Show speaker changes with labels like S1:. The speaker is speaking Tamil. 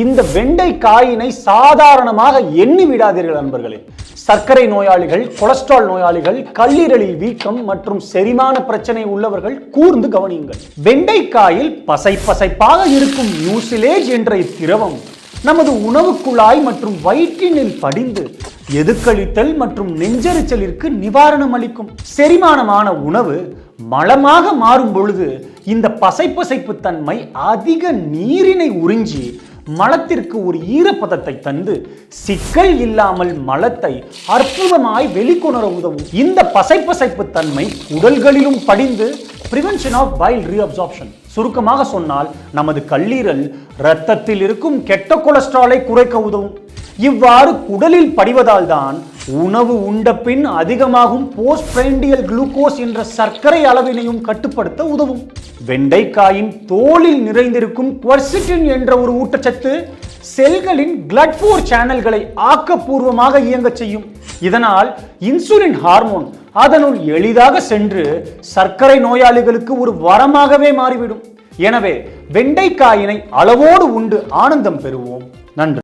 S1: இந்த வெண்டைக்காயினை சாதாரணமாக எண்ணி விடாதீர்கள் நண்பர்களே. சர்க்கரை நோயாளிகள் கொலஸ்ட்ரால் நோயாளிகள் கல்லீரலில் வீக்கம் மற்றும் செரிமான பிரச்சனை உள்ளவர்கள் கூர்ந்து கவனியுங்கள். வெண்டைக்காயில் பசை பசைப்பாக இருக்கும் நியூசிலேஜ் என்ற இத்திரவம் நமது உணவுக்குழாய் மற்றும் வயிற்றினில் படிந்து எதுக்களித்தல் மற்றும் நெஞ்செரிச்சலிற்கு நிவாரணம் அளிக்கும் செரிமானமான உணவு மலமாக மாறும் பொழுது இந்த பசைப்பசைப்பு தன்மை அதிக நீரினை உறிஞ்சி மலத்திற்கு ஒரு ஈரப்பதத்தை தந்து சிக்கல் இல்லாமல் மலத்தை அற்புதமாய் வெளிக்கொணர உதவும். இந்த பசைப்பசைப்பு தன்மை உடல்களிலும் படிந்து பிரிவென்ஷன் ஆஃப் பைல் ரீஅப்சார்ப்ஷன் சுருக்கமாக சொன்னால் நமது கல்லீரல் இரத்தத்தில் இருக்கும் கெட்ட கொலஸ்ட்ராலை குறைக்க உதவும். இவ்வாறு குடலில் படிவதால் தான் உணவு உண்ட பின் அதிகமாகும் போஸ்ட் குளுக்கோஸ் என்ற சர்க்கரை அளவினையும் கட்டுப்படுத்த உதவும். வெண்டைக்காயின் தோலில் நிறைந்திருக்கும் குவர்சிட்டின் என்ற ஒரு ஊட்டச்சத்து செல்களின் பிளட் போர் சேனல்களை ஆக்கப்பூர்வமாக இயங்க செய்யும். இதனால் இன்சுலின் ஹார்மோன் அதனுள் எளிதாக சென்று சர்க்கரை நோயாளிகளுக்கு ஒரு வரமாகவே மாறிவிடும். எனவே வெண்டைக்காயினை அளவோடு உண்டு ஆனந்தம் பெறுவோம். நன்றி.